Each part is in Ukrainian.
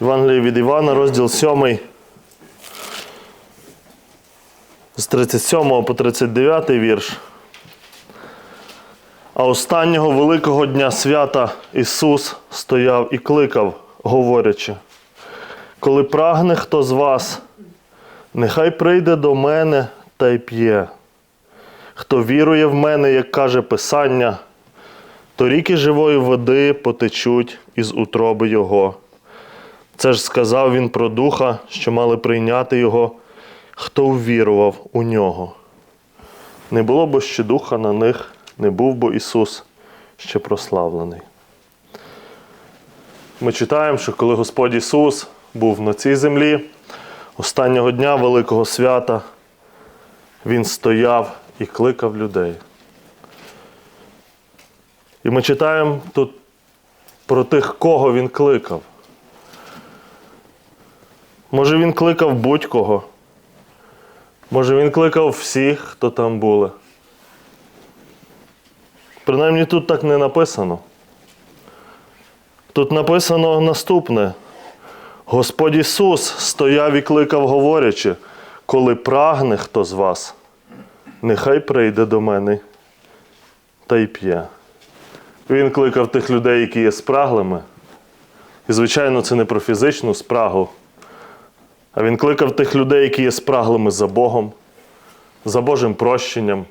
Євангеліє від Івана, розділ 7. З 37 по 39 вірш. А останнього великого дня свята Ісус стояв і кликав, говорячи: Коли прагне хто з вас, нехай прийде до мене та й п'є. Хто вірує в мене, як каже Писання, то ріки живої води потечуть із утроби Його. Це ж сказав він про духа, що мали прийняти його, хто ввірував у нього. Не було б ще духа на них, не був бо Ісус ще прославлений. Ми читаємо, що коли Господь Ісус був на цій землі, останнього дня Великого свята, Він стояв і кликав людей. І ми читаємо тут про тих, кого він кликав. Може, він кликав будь-кого. Може, він кликав всіх, хто там були. Принаймні тут так не написано. Тут написано наступне. Господь Ісус стояв і кликав, говорячи, коли прагне хто з вас, нехай прийде до мене та й п'є. Він кликав тих людей, які є спраглими. І, звичайно, це не про фізичну спрагу, а він кликав тих людей, які є спраглими за Богом, за Божим прощенням,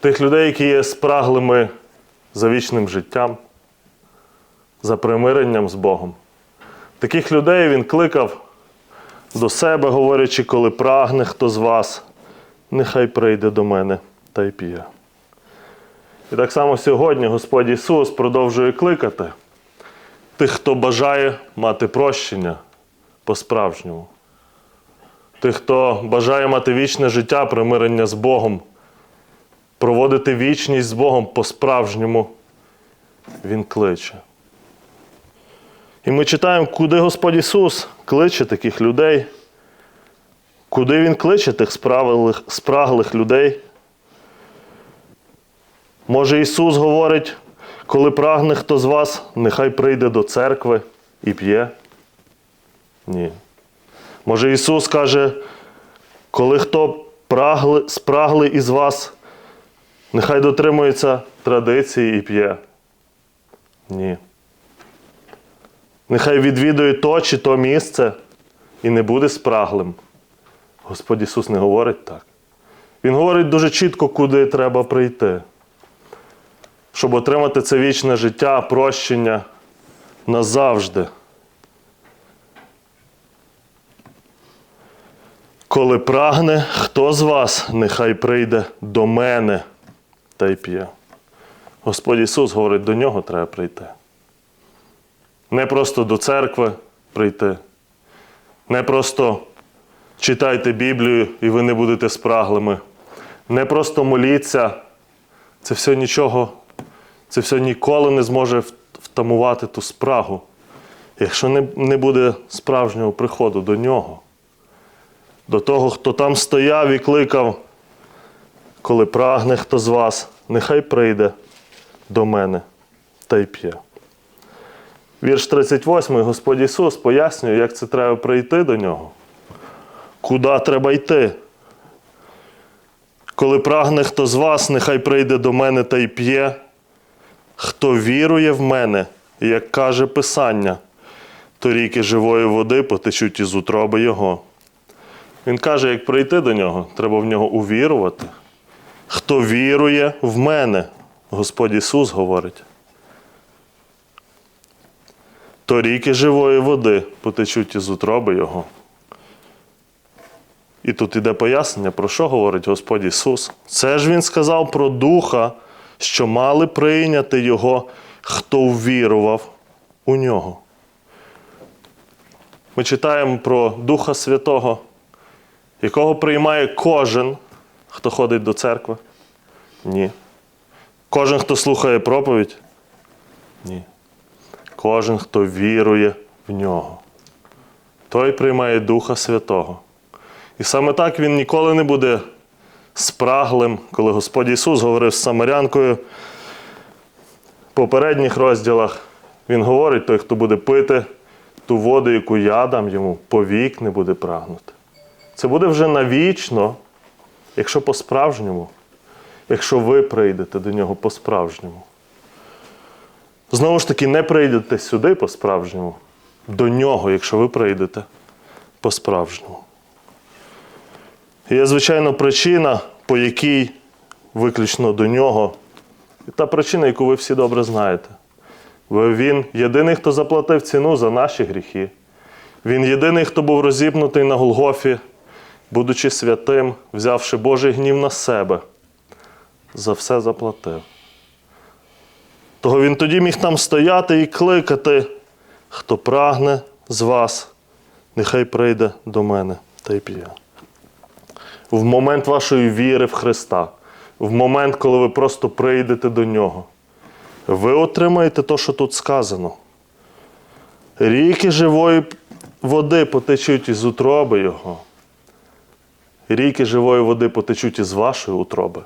тих людей, які є спраглими за вічним життям, за примиренням з Богом. Таких людей він кликав до себе, говорячи, коли прагне хто з вас, нехай прийде до мене та й п'є. І так само сьогодні Господь Ісус продовжує кликати тих, хто бажає мати прощення по-справжньому. Тих, хто бажає мати вічне життя, примирення з Богом, проводити вічність з Богом по-справжньому, Він кличе. І ми читаємо, куди Господь Ісус кличе таких людей, куди Він кличе тих спраглих, спраглих людей. Може, Ісус говорить, коли прагне хто з вас, нехай прийде до церкви і п'є. Ні. Може Ісус каже, коли хто прагли, спраглий із вас, нехай дотримується традиції і п'є. Ні. Нехай відвідує то чи то місце і не буде спраглим. Господь Ісус не говорить так. Він говорить дуже чітко, куди треба прийти, щоб отримати це вічне життя, прощення назавжди. Коли прагне, хто з вас нехай прийде до мене та й п'є. Господь Ісус говорить, до нього треба прийти. Не просто до церкви прийти. Не просто читайте Біблію і ви не будете спраглими. Не просто моліться. Це все нічого, це все ніколи не зможе втамувати ту спрагу, якщо не, буде справжнього приходу до нього до того, хто там стояв і кликав, коли прагне хто з вас, нехай прийде до мене та й п'є. Вірш 38 Господь Ісус пояснює, як це треба прийти до нього. Куди треба йти? Коли прагне хто з вас, нехай прийде до мене та й п'є, хто вірує в мене, як каже Писання, то ріки живої води потечуть із утроби Його. Він каже, як прийти до нього, треба в нього увірувати. Хто вірує в мене, Господь Ісус говорить, то ріки живої води потечуть із утроби Його. І тут іде пояснення, про що говорить Господь Ісус. Це ж Він сказав про Духа, що мали прийняти Його, хто ввірував у нього. Ми читаємо про Духа Святого якого приймає кожен, хто ходить до церкви? Ні. Кожен, хто слухає проповідь? Ні. Кожен, хто вірує в нього. Той приймає Духа Святого. І саме так він ніколи не буде спраглим, коли Господь Ісус говорив з Самарянкою. В попередніх розділах Він говорить, той, хто буде пити ту воду, яку я дам йому, повік не буде прагнути. Це буде вже навічно, якщо по-справжньому, якщо ви прийдете до нього по-справжньому. Знову ж таки, не прийдете сюди по-справжньому, до нього, якщо ви прийдете по-справжньому. Є, звичайно, причина, по якій виключно до нього. Та причина, яку ви всі добре знаєте. Бо Він єдиний, хто заплатив ціну за наші гріхи. Він єдиний, хто був розіпнутий на Голгофі, будучи святим, взявши Божий гнів на себе, за все заплатив. Того він тоді міг там стояти і кликати, хто прагне з вас, нехай прийде до мене та й п'є. В момент вашої віри в Христа, в момент, коли ви просто прийдете до Нього, ви отримаєте те, що тут сказано. Ріки живої води потечуть із утроби Його. Ріки живої води потечуть із вашої утроби.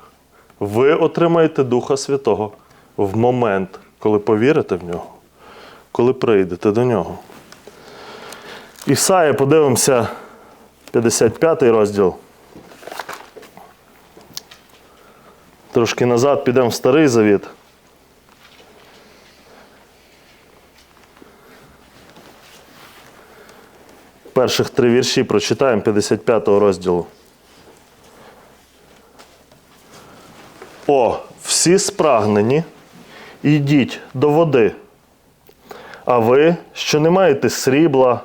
Ви отримаєте Духа Святого в момент, коли повірите в нього, коли прийдете до нього. Ісая, подивимося, 55 розділ. Трошки назад підемо в Старий Завіт. Перших три вірші прочитаємо 55 розділу. О, всі спрагнені, ідіть до води. А ви, що не маєте срібла,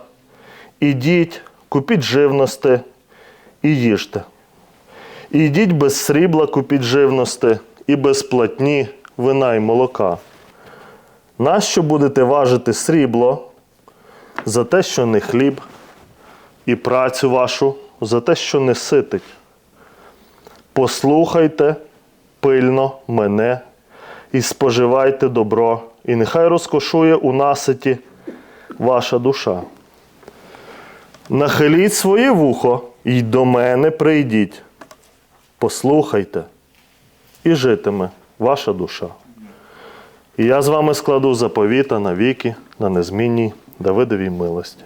ідіть, купіть живності і їжте. Ідіть без срібла, купіть живності і без платні вина й молока. Нащо будете важити срібло за те, що не хліб, і працю вашу за те, що не ситить? Послухайте пильно мене і споживайте добро, і нехай розкошує у наситі ваша душа. Нахиліть своє вухо і до мене прийдіть. Послухайте, і житиме ваша душа. І я з вами складу заповіта навіки, на незмінній Давидовій милості.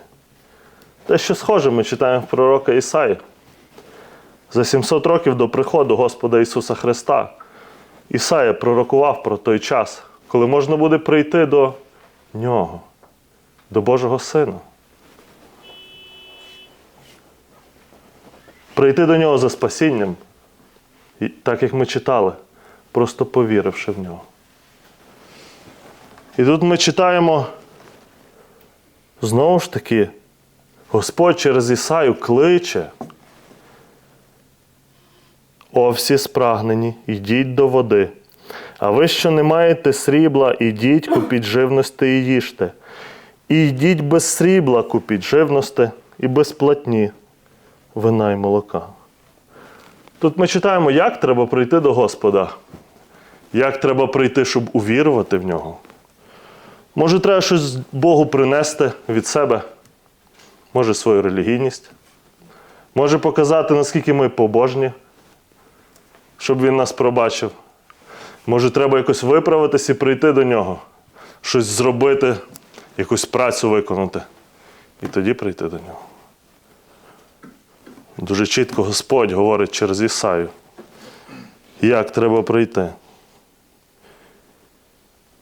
Те, що схоже, ми читаємо в пророка Ісаї. За 700 років до приходу Господа Ісуса Христа Ісая пророкував про той час, коли можна буде прийти до Нього, до Божого Сина. Прийти до Нього за спасінням, так як ми читали, просто повіривши в нього. І тут ми читаємо знову ж таки, Господь через Ісаю кличе. О, всі спрагнені, йдіть до води. А ви, що не маєте срібла, ідіть, купіть живності і їжте. І йдіть без срібла, купіть живності і без платні вина й молока. Тут ми читаємо, як треба прийти до Господа, як треба прийти, щоб увірувати в нього. Може, треба щось Богу принести від себе, може свою релігійність, може показати, наскільки ми побожні, щоб він нас пробачив. Може, треба якось виправитись і прийти до нього, щось зробити, якусь працю виконати. І тоді прийти до нього. Дуже чітко Господь говорить через Ісаю, як треба прийти.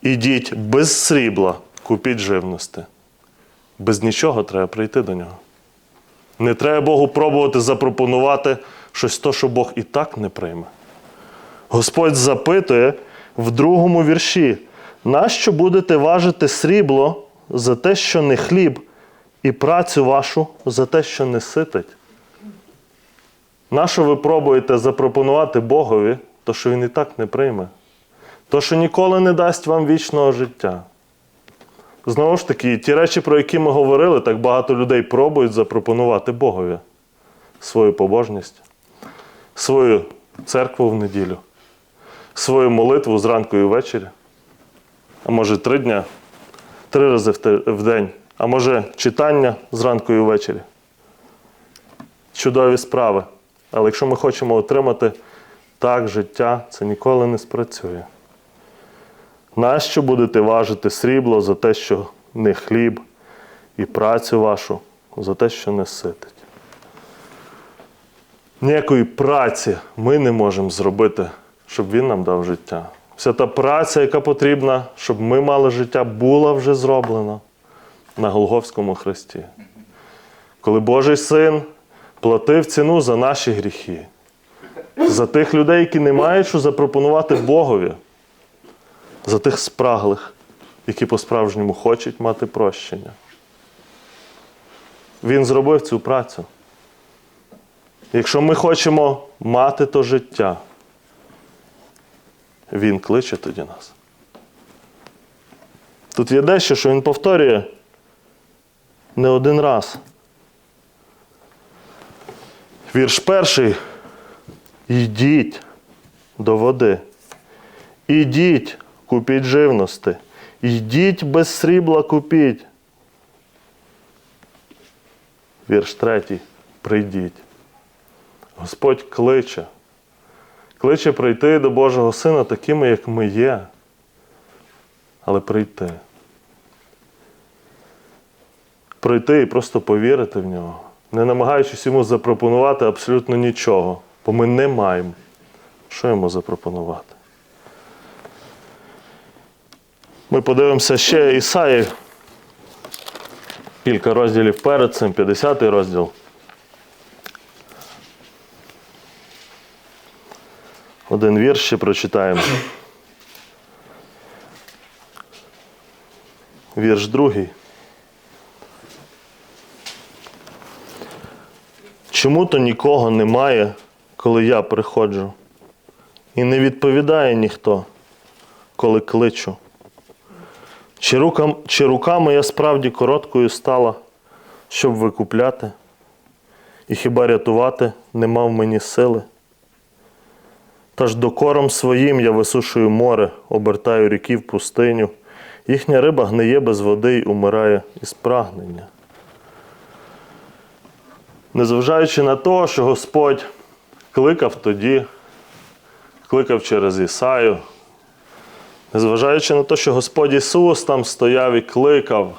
Ідіть без срібла, купіть живності. Без нічого треба прийти до нього. Не треба Богу пробувати запропонувати щось то, що Бог і так не прийме. Господь запитує в другому вірші, нащо будете важити срібло за те, що не хліб, і працю вашу за те, що не ситить? Нащо ви пробуєте запропонувати Богові, то що Він і так не прийме? То, що ніколи не дасть вам вічного життя. Знову ж таки, ті речі, про які ми говорили, так багато людей пробують запропонувати Богові свою побожність, свою церкву в неділю, свою молитву зранку і ввечері, а може три дня, три рази в день, а може читання зранку і ввечері. Чудові справи. Але якщо ми хочемо отримати так життя, це ніколи не спрацює. Нащо будете важити срібло за те, що не хліб, і працю вашу за те, що не ситить. Ніякої праці ми не можемо зробити, щоб Він нам дав життя. Вся та праця, яка потрібна, щоб ми мали життя, була вже зроблена на Голговському хресті. Коли Божий син платив ціну за наші гріхи, за тих людей, які не мають що запропонувати Богові, за тих спраглих, які по-справжньому хочуть мати прощення. Він зробив цю працю. Якщо ми хочемо мати то життя, він кличе тоді нас. Тут є дещо, що він повторює не один раз. Вірш перший. Йдіть до води. Ідіть, купіть живності. Йдіть без срібла купіть. Вірш третій. Прийдіть. Господь кличе. Кличе прийти до Божого Сина такими, як ми є. Але прийти. Прийти і просто повірити в нього, не намагаючись йому запропонувати абсолютно нічого, бо ми не маємо. Що йому запропонувати? Ми подивимося ще Ісаї. Кілька розділів перед цим, 50 розділ. Один вірш ще прочитаємо. Вірш другий. Чому то нікого немає, коли я приходжу? І не відповідає ніхто, коли кличу. Чи рука, чи рука моя справді короткою стала, щоб викупляти? І хіба рятувати не мав мені сили? Тож докором своїм я висушую море, обертаю ріки в пустиню. Їхня риба гниє без води й умирає із прагнення. Незважаючи на те, що Господь кликав тоді, кликав через Ісаю, незважаючи на те, що Господь Ісус там стояв і кликав,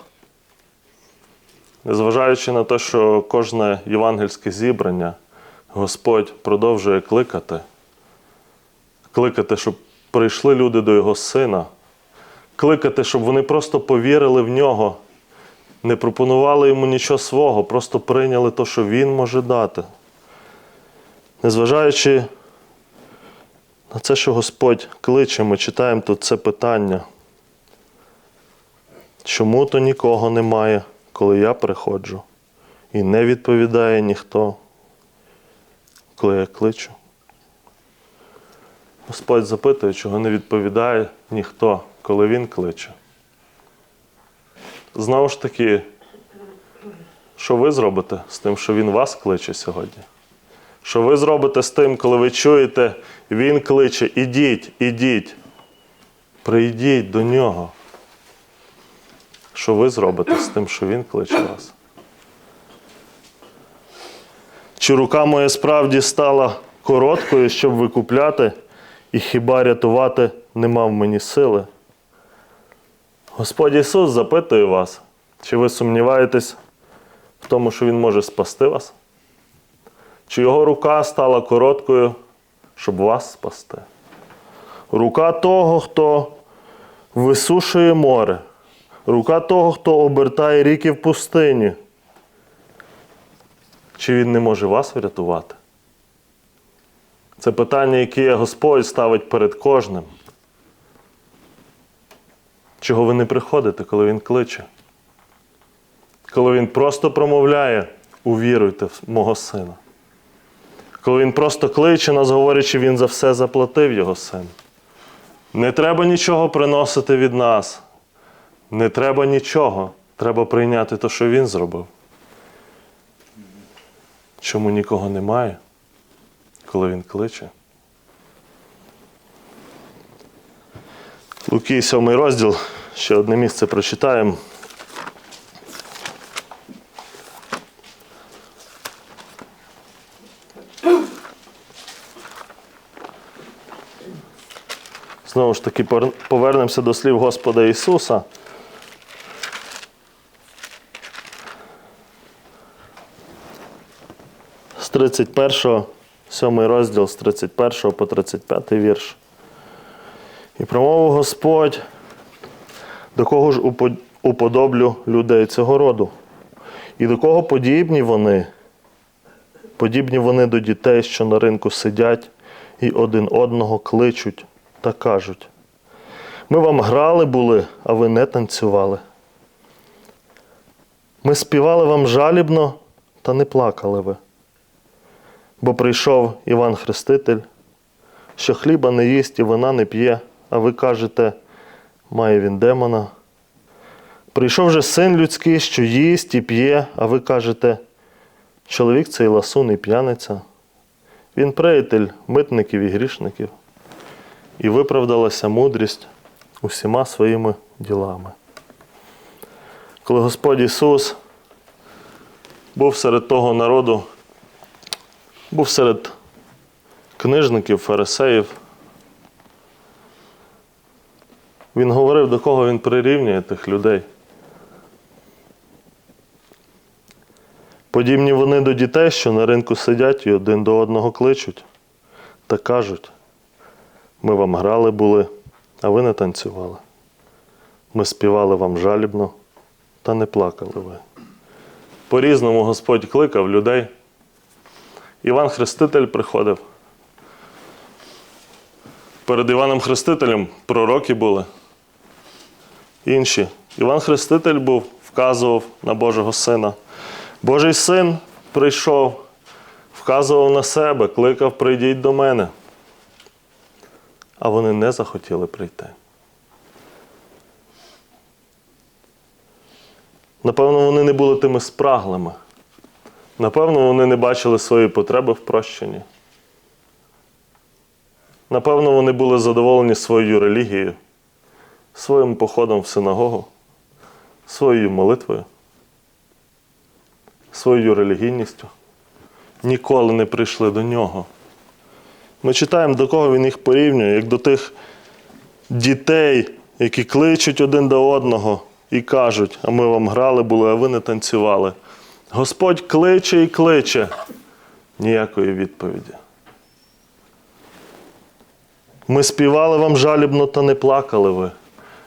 незважаючи на те, що кожне євангельське зібрання Господь продовжує кликати, кликати, щоб прийшли люди до Його Сина, кликати, щоб вони просто повірили в нього, не пропонували йому нічого свого, просто прийняли те, що Він може дати. Незважаючи на це, що Господь кличе, ми читаємо тут це питання. Чому то нікого немає, коли я приходжу, і не відповідає ніхто, коли я кличу? Господь запитує, чого не відповідає ніхто, коли Він кличе. Знову ж таки, що ви зробите з тим, що Він вас кличе сьогодні? Що ви зробите з тим, коли ви чуєте, Він кличе, ідіть, ідіть, прийдіть до нього. Що ви зробите з тим, що Він кличе вас? Чи рука моя справді стала короткою, щоб викупляти, і хіба рятувати не мав мені сили? Господь Ісус запитує вас, чи ви сумніваєтесь в тому, що Він може спасти вас? Чи Його рука стала короткою, щоб вас спасти? Рука того, хто висушує море, рука того, хто обертає ріки в пустині. Чи Він не може вас врятувати? Це питання, яке Господь ставить перед кожним. Чого ви не приходите, коли Він кличе? Коли Він просто промовляє, увіруйте в мого сина. Коли Він просто кличе нас, говорячи, Він за все заплатив Його син. Не треба нічого приносити від нас. Не треба нічого. Треба прийняти те, що Він зробив. Чому нікого немає, коли він кличе. Луки, 7 розділ, ще одне місце прочитаємо. Знову ж таки, повернемося до слів Господа Ісуса. З 31 7 розділ з 31 по 35 вірш. І промовив Господь, до кого ж уподоблю людей цього роду, і до кого подібні вони, подібні вони до дітей, що на ринку сидять і один одного кличуть та кажуть. Ми вам грали були, а ви не танцювали. Ми співали вам жалібно, та не плакали ви. Бо прийшов Іван Хреститель, що хліба не їсть і вина не п'є, а ви кажете, має він демона. Прийшов же син людський, що їсть і п'є, а ви кажете, чоловік цей ласун і п'яниця. Він приятель митників і грішників, і виправдалася мудрість усіма своїми ділами. Коли Господь Ісус був серед того народу, був серед книжників, фарисеїв, Він говорив, до кого він прирівнює тих людей. Подібні вони до дітей, що на ринку сидять і один до одного кличуть та кажуть: ми вам грали були, а ви не танцювали. Ми співали вам жалібно, та не плакали ви. По-різному Господь кликав людей. Іван Хреститель приходив. Перед Іваном Хрестителем пророки були. Інші. Іван Хреститель був, вказував на Божого Сина. Божий син прийшов, вказував на себе, кликав, прийдіть до мене. А вони не захотіли прийти. Напевно, вони не були тими спраглими. Напевно, вони не бачили свої потреби в прощенні. Напевно, вони були задоволені своєю релігією, своїм походом в синагогу, своєю молитвою, своєю релігійністю. Ніколи не прийшли до нього. Ми читаємо, до кого він їх порівнює, як до тих дітей, які кличуть один до одного і кажуть, а ми вам грали були, а ви не танцювали. Господь кличе і кличе. Ніякої відповіді. Ми співали вам жалібно, та не плакали ви.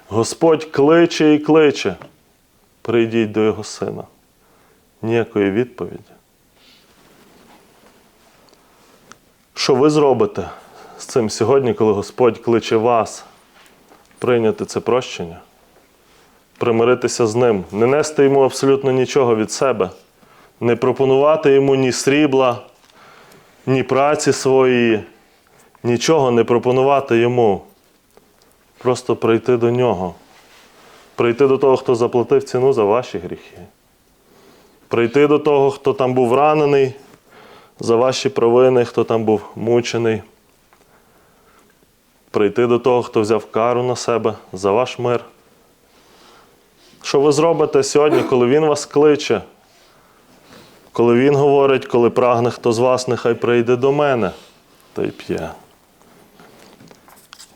Господь кличе і кличе. Прийдіть до Його сина. Ніякої відповіді. Що ви зробите з цим сьогодні, коли Господь кличе вас прийняти це прощення? Примиритися з ним, не нести йому абсолютно нічого від себе, не пропонувати йому ні срібла, ні праці своєї, нічого не пропонувати йому. Просто прийти до нього, прийти до того, хто заплатив ціну за ваші гріхи. Прийти до того, хто там був ранений за ваші провини, хто там був мучений. Прийти до того, хто взяв кару на себе за ваш мир. Що ви зробите сьогодні, коли Він вас кличе? Коли Він говорить, коли прагне хто з вас, нехай прийде до мене та й п'є.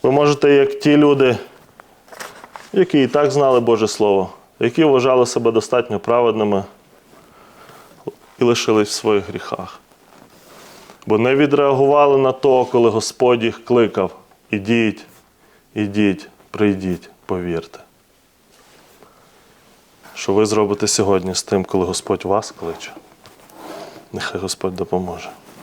Ви можете, як ті люди, які і так знали Боже Слово, які вважали себе достатньо праведними і лишились в своїх гріхах. Бо не відреагували на то, коли Господь їх кликав. Ідіть, ідіть, прийдіть, повірте. Що ви зробите сьогодні з тим, коли Господь вас кличе? Нехай Господь допоможе.